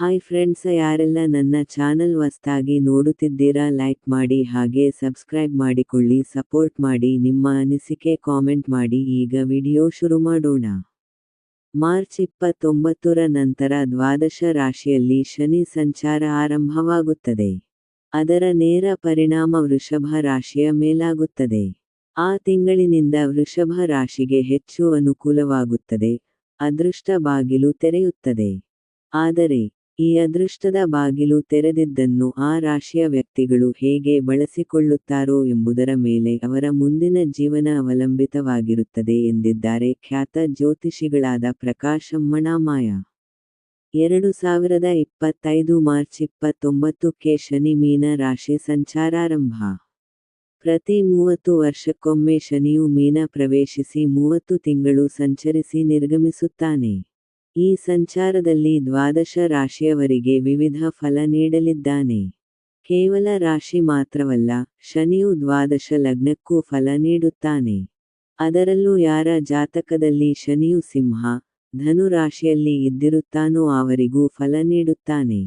Hi friends ಯಾರೆಲ್ಲ ನನ್ನ channel ಹೊಸ್ತಾಗಿ ನೋಡುತ್ತಿದ್ದೀರಾ ಲೈಕ್ ಮಾಡಿ, ಹಾಗೆ ಸಬ್ಸ್ಕ್ರೈಬ್ ಮಾಡಿಕೊಳ್ಳಿ ಸಪೋರ್ಟ್ ಮಾಡಿ, ನಿಮ್ಮ ಅನಿಸಿಕೆ ಕಾಮೆಂಟ್ ಮಾಡಿ. ಈಗ ವಿಡಿಯೋ ಶುರು ಮಾಡೋಣ. ಮಾರ್ಚ್ ಇಪ್ಪತ್ತೊಂಬತ್ತರ ನಂತರ ದ್ವಾದಶ ರಾಶಿಯಲ್ಲಿ ಶನಿ ಸಂಚಾರ ಆರಂಭವಾಗುತ್ತದೆ. ಅದರ ನೇರ ಪರಿಣಾಮ ವೃಷಭ ರಾಶಿಯ ಮೇಲಾಗುತ್ತದೆ. ಆ ತಿಂಗಳಿನಿಂದ ವೃಷಭ ರಾಶಿಗೆ ಹೆಚ್ಚು ಅನುಕೂಲವಾಗುತ್ತದೆ. ಅದೃಷ್ಟ ಬಾಗಿಲು ತೆರೆಯುತ್ತದೆ. ಆದರೆ ಈ ಅದೃಷ್ಟದ ಬಾಗಿಲು ತೆರೆದಿದ್ದನ್ನು ಆ ರಾಶಿಯ ವ್ಯಕ್ತಿಗಳು ಹೇಗೆ ಬಳಸಿಕೊಳ್ಳುತ್ತಾರೋ ಎಂಬುದರ ಮೇಲೆ ಅವರ ಮುಂದಿನ ಜೀವನ ಅವಲಂಬಿತವಾಗಿರುತ್ತದೆ ಎಂದಿದ್ದಾರೆ ಖ್ಯಾತ ಜ್ಯೋತಿಷಿಗಳಾದ ಪ್ರಕಾಶ್ ಅಮ್ಮಣಾಮಾಯ. ಎರಡು ಸಾವಿರದ ಇಪ್ಪತ್ತೈದು ಮಾರ್ಚ್ ಇಪ್ಪತ್ತೊಂಬತ್ತಕ್ಕೆ ಶನಿ ಮೀನ ರಾಶಿ ಸಂಚಾರಾರಂಭ. ಪ್ರತಿ ಮೂವತ್ತು ವರ್ಷಕ್ಕೊಮ್ಮೆ ಶನಿಯು ಮೀನ ಪ್ರವೇಶಿಸಿ ಮೂವತ್ತು ತಿಂಗಳು ಸಂಚರಿಸಿ ನಿರ್ಗಮಿಸುತ್ತಾನೆ. ಈ ಸಂಚಾರದಲ್ಲಿ ದ್ವಾದಶ ರಾಶಿಯವರಿಗೆ ವಿವಿಧ ಫಲ ನೀಡಲಿದ್ದಾನೆ. ಕೇವಲ ರಾಶಿ ಮಾತ್ರವಲ್ಲ, ಶನಿಯು ದ್ವಾದಶ ಲಗ್ನಕ್ಕೂ ಫಲ ನೀಡುತ್ತಾನೆ. ಅದರಲ್ಲೂ ಯಾರ ಜಾತಕದಲ್ಲಿ ಶನಿಯು ಸಿಂಹ, ಧನು ರಾಶಿಯಲ್ಲಿ ಇದ್ದಿರುತ್ತಾನೋ ಅವರಿಗೂ ಫಲ ನೀಡುತ್ತಾನೆ.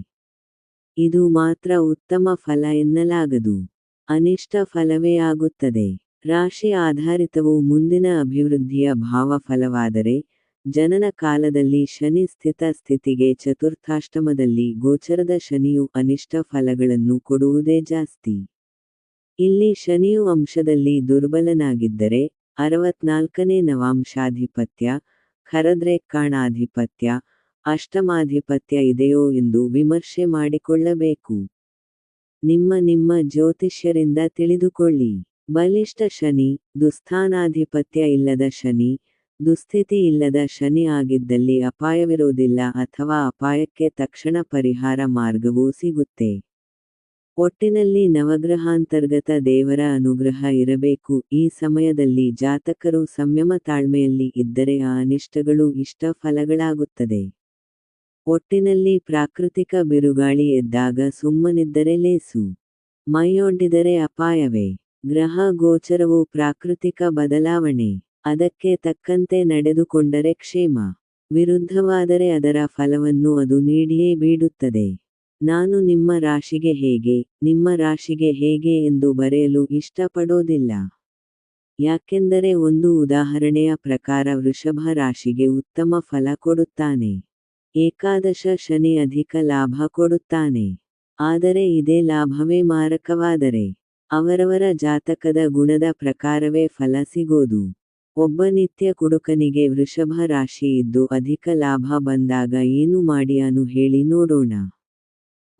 ಇದು ಮಾತ್ರ ಉತ್ತಮ ಫಲ ಎನ್ನಲಾಗದು. ಅನಿಷ್ಟ ಫಲವೇ ಆಗುತ್ತದೆ. ರಾಶಿ ಆಧಾರಿತವು ಮುಂದಿನ ಅಭಿವೃದ್ಧಿಯ ಭಾವ ಫಲವಾದರೆ ಜನನ ಕಾಲದಲ್ಲಿ ಶನಿ ಸ್ಥಿತ ಸ್ಥಿತಿಗೆ ಚತುರ್ಥಾಷ್ಟಮದಲ್ಲಿ ಗೋಚರದ ಶನಿಯು ಅನಿಷ್ಟ ಫಲಗಳನ್ನು ಕೊಡುವುದೇ ಜಾಸ್ತಿ. ಇಲ್ಲಿ ಶನಿಯು ಅಂಶದಲ್ಲಿ ದುರ್ಬಲನಾಗಿದ್ದರೆ ಅರವತ್ನಾಲ್ಕನೇ ನವಾಂಶಾಧಿಪತ್ಯ ಖರದ್ರೇಕ್ಕಾಣಾಧಿಪತ್ಯ ಅಷ್ಟಮಾಧಿಪತ್ಯ ಇದೆಯೋ ಎಂದು ವಿಮರ್ಶೆ ಮಾಡಿಕೊಳ್ಳಬೇಕು. ನಿಮ್ಮ ನಿಮ್ಮ ಜ್ಯೋತಿಷ್ಯರಿಂದ ತಿಳಿದುಕೊಳ್ಳಿ. ಬಲಿಷ್ಠ ಶನಿ, ದುಸ್ಥಾನಾಧಿಪತ್ಯ ಇಲ್ಲದ ಶನಿ ದುಸ್ಥಿತಿ ಇಲ್ಲದ ಶನಿ ಆಗಿದ್ದಲ್ಲಿ ಅಪಾಯವಿರುವುದಿಲ್ಲ ಅಥವಾ ಅಪಾಯಕ್ಕೆ ತಕ್ಷಣ ಪರಿಹಾರ ಮಾರ್ಗವೂ ಸಿಗುತ್ತೆ. ಒಟ್ಟಿನಲ್ಲಿ ನವಗ್ರಹಾಂತರ್ಗತ ದೇವರ ಅನುಗ್ರಹ ಇರಬೇಕು. ಈ ಸಮಯದಲ್ಲಿ ಜಾತಕರು ಸಂಯಮ ತಾಳ್ಮೆಯಲ್ಲಿ ಇದ್ದರೆ ಆ ಅನಿಷ್ಟಗಳು ಇಷ್ಟ ಫಲಗಳಾಗುತ್ತದೆ. ಒಟ್ಟಿನಲ್ಲಿ ಪ್ರಾಕೃತಿಕ ಬಿರುಗಾಳಿ ಎದ್ದಾಗ ಸುಮ್ಮನಿದ್ದರೆ ಲೇಸು. ಮೈಯೊಡ್ಡಿದರೆ ಅಪಾಯವೇ. ಗ್ರಹ ಗೋಚರವು ಪ್ರಾಕೃತಿಕ ಬದಲಾವಣೆ. ಅದಕ್ಕೆ ತಕ್ಕಂತೆ ನಡೆದುಕೊಂಡರೆ ಕ್ಷೇಮ. ವಿರುದ್ಧವಾದರೆ ಅದರ ಫಲವನ್ನು ಅದು ನೀಡಿಯೇ ಬೀಡುತ್ತದೆ. ನಾನು ನಿಮ್ಮ ರಾಶಿಗೆ ಹೇಗೆ, ನಿಮ್ಮ ರಾಶಿಗೆ ಹೇಗೆ ಎಂದು ಬರೆಯಲು ಇಷ್ಟಪಡೋದಿಲ್ಲ. ಯಾಕೆಂದರೆ ಒಂದು ಉದಾಹರಣೆಯ ಪ್ರಕಾರ ವೃಷಭ ರಾಶಿಗೆ ಉತ್ತಮ ಫಲ ಕೊಡುತ್ತಾನೆ. ಏಕಾದಶ ಶನಿ ಅಧಿಕ ಲಾಭ ಕೊಡುತ್ತಾನೆ. ಆದರೆ ಇದೇ ಲಾಭವೇ ಮಾರಕವಾದರೆ, ಅವರವರ ಜಾತಕದ ಗುಣದ ಪ್ರಕಾರವೇ ಫಲ ಸಿಗೋದು. ಒಬ್ಬ ನಿತ್ಯ ಕುಡುಕನಿಗೆ ವೃಷಭ ರಾಶಿ ಇದ್ದು ಅಧಿಕ ಲಾಭ ಬಂದಾಗ ಏನು ಮಾಡಿಯಾನು ಹೇಳಿ ನೋಡೋಣ.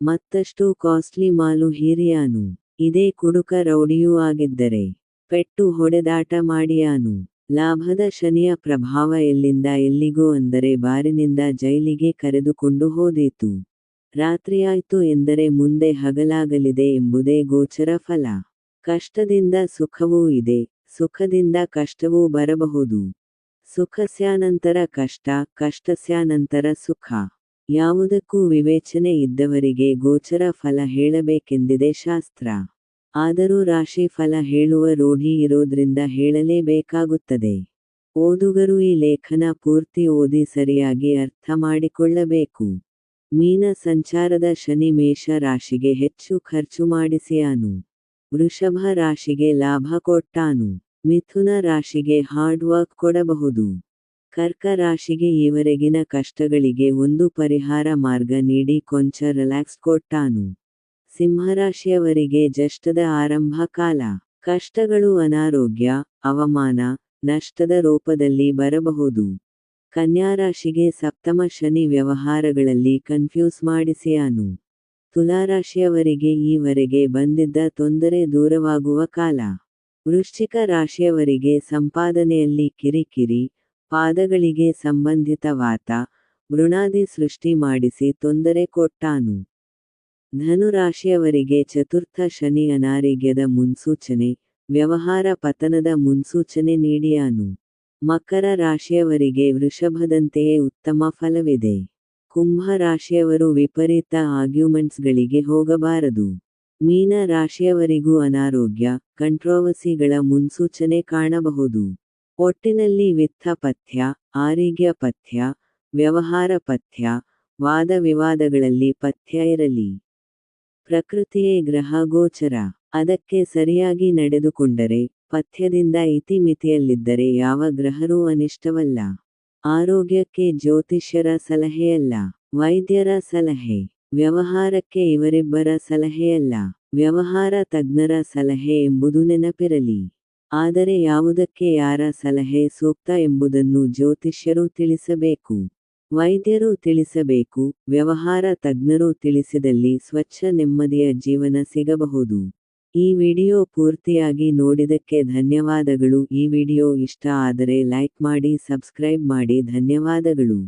ಮತ್ತಷ್ಟು ಕಾಸ್ಟ್ಲಿ ಮಾಲು ಹೀರಿಯಾನು ಇದೇ ಕುಡುಕ ರೌಡಿಯೂ ಆಗಿದ್ದರೆ ಪೆಟ್ಟು ಹೊಡೆದಾಟ ಮಾಡಿಯಾನು ಲಾಭದ ಶನಿಯ ಪ್ರಭಾವ ಎಲ್ಲಿಂದ ಎಲ್ಲಿಗೂ ಅಂದರೆ ಬಾರಿನಿಂದ ಜೈಲಿಗೆ ಕರೆದುಕೊಂಡು ಹೋದೀತು. ರಾತ್ರಿಯಾಯ್ತು ಎಂದರೆ ಮುಂದೆ ಹಗಲಾಗಲಿದೆ ಎಂಬುದೇ ಗೋಚರ ಫಲ. ಕಷ್ಟದಿಂದ ಸುಖವೂ ಇದೆ. ಸುಖದಿಂದ ಕಷ್ಟವೂ ಬರಬಹುದು. ಸುಖಸ್ಯಾನಂತರ ಕಷ್ಟ ಕಷ್ಟಸ್ಯಾನಂತರ ಸುಖ. ಯಾವುದಕ್ಕೂ ವಿವೇಚನೆ ಇದ್ದವರಿಗೆ ಗೋಚರ ಫಲ ಹೇಳಬೇಕೆಂದಿದೆ ಶಾಸ್ತ್ರ. ಆದರೂ ರಾಶಿ ಫಲ ಹೇಳುವ ರೂಢಿ ಇರೋದ್ರಿಂದ ಹೇಳಲೇಬೇಕಾಗುತ್ತದೆ. ಓದುಗರು ಈ ಲೇಖನ ಪೂರ್ತಿ ಓದಿ ಸರಿಯಾಗಿ ಅರ್ಥ ಮಾಡಿಕೊಳ್ಳಬೇಕು. ಮೀನ ಸಂಚಾರದ ಶನಿ ಮೇಷ ರಾಶಿಗೆ ಹೆಚ್ಚು ಖರ್ಚು ಮಾಡಿಸಿಯಾನು. ವೃಷಭ ರಾಶಿಗೆ ಲಾಭ ಕೊಟ್ಟಾನು. ಮಿಥುನ ರಾಶಿಗೆ ಹಾರ್ಡ್ ವರ್ಕ್ ಕೊಡಬಹುದು. ಕರ್ಕ ರಾಶಿಗೆ ಈವರೆಗಿನ ಕಷ್ಟಗಳಿಗೆ ಒಂದು ಪರಿಹಾರ ಮಾರ್ಗ ನೀಡಿ ಕೊಂಚ ರಿಲ್ಯಾಕ್ಸ್ ಕೊಟ್ಟಾನು. ಸಿಂಹರಾಶಿಯವರಿಗೆ ಜಷ್ಟದ ಆರಂಭ ಕಾಲ. ಕಷ್ಟಗಳು ಅನಾರೋಗ್ಯ, ಅವಮಾನ, ನಷ್ಟದ ರೂಪದಲ್ಲಿ ಬರಬಹುದು. ಕನ್ಯಾರಾಶಿಗೆ ಸಪ್ತಮ ಶನಿ ವ್ಯವಹಾರಗಳಲ್ಲಿ ಕನ್ಫ್ಯೂಸ್ ಮಾಡಿಸಿಯಾನು. ತುಲಾರಾಶಿಯವರಿಗೆ ಈವರೆಗೆ ಬಂದಿದ್ದ ತೊಂದರೆ ದೂರವಾಗುವ ಕಾಲ. ವೃಶ್ಚಿಕ ರಾಶಿಯವರಿಗೆ ಸಂಪಾದನೆಯಲ್ಲಿ ಕಿರಿಕಿರಿ, ಪಾದಗಳಿಗೆ ಸಂಬಂಧಿತ ವಾತ ವೃಣಾದಿ ಸೃಷ್ಟಿ ಮಾಡಿಸಿ ತೊಂದರೆ ಕೊಟ್ಟಾನು. ಧನುರಾಶಿಯವರಿಗೆ ಚತುರ್ಥ ಶನಿ ಅನಾರೋಗ್ಯದ ಮುನ್ಸೂಚನೆ, ವ್ಯವಹಾರ ಪತನದ ಮುನ್ಸೂಚನೆ ನೀಡಿಯಾನು. ಮಕರ ರಾಶಿಯವರಿಗೆ ವೃಷಭದಂತೆಯೇ ಉತ್ತಮ ಫಲವಿದೆ. ಕುಂಭ ರಾಶಿಯವರು ವಿಪರೀತ ಆರ್ಗ್ಯುಮೆಂಟ್ಸ್ಗಳಿಗೆ ಹೋಗಬಾರದು. ಮೀನ ರಾಶಿಯವರಿಗೂ ಅನಾರೋಗ್ಯ, ಕಂಟ್ರೋವರ್ಸಿಗಳ ಮುನ್ಸೂಚನೆ ಕಾಣಬಹುದು. ಒಟ್ಟಿನಲ್ಲಿ ವಿತ್ತ ಪಥ್ಯ, ಆರೋಗ್ಯ ಪಥ್ಯ, ವ್ಯವಹಾರ ಪಥ್ಯ, ವಾದ ವಿವಾದಗಳಲ್ಲಿ ಪಥ್ಯ ಇರಲಿ. ಪ್ರಕೃತಿಯೇ ಗ್ರಹಗೋಚರ ಅದಕ್ಕೆ ಸರಿಯಾಗಿ ನಡೆದುಕೊಂಡರೆ ಪಥ್ಯದಿಂದ ಇತಿಮಿತಿಯಲ್ಲಿದ್ದರೆ ಯಾವ ಗ್ರಹರೂ ಅನಿಷ್ಟವಲ್ಲ. ಆರೋಗ್ಯಕ್ಕೆ ಜ್ಯೋತಿಷ್ಯರ ಸಲಹೆಯಲ್ಲ, ವೈದ್ಯರ ಸಲಹೆ, ವ್ಯವಹಾರಕ್ಕೆ ಇವರಿಬ್ಬರ ಸಲಹೆಯಲ್ಲ, ವ್ಯವಹಾರ ತಜ್ಞರ ಸಲಹೆ ಎಂಬುದು ನೆನಪಿರಲಿ. ಆದರೆ ಯಾವುದಕ್ಕೆ ಯಾರ ಸಲಹೆ ಸೂಕ್ತ ಎಂಬುದನ್ನು ಜ್ಯೋತಿಷ್ಯರು ತಿಳಿಸಬೇಕು. ವೈದ್ಯರು ತಿಳಿಸಬೇಕು, ವ್ಯವಹಾರ ತಜ್ಞರು ತಿಳಿಸಿದಲ್ಲಿ ಸ್ವಚ್ಛ ನೆಮ್ಮದಿಯ ಜೀವನ ಸಿಗಬಹುದು. ಈ ವಿಡಿಯೋ ಪೂರ್ತಿಯಾಗಿ ನೋಡಿದಕ್ಕೆ ಧನ್ಯವಾದಗಳು. ಈ ವಿಡಿಯೋ ಇಷ್ಟ ಆದರೆ ಲೈಕ್ ಮಾಡಿ ಸಬ್ಸ್ಕ್ರೈಬ್ ಮಾಡಿ. ಧನ್ಯವಾದಗಳು.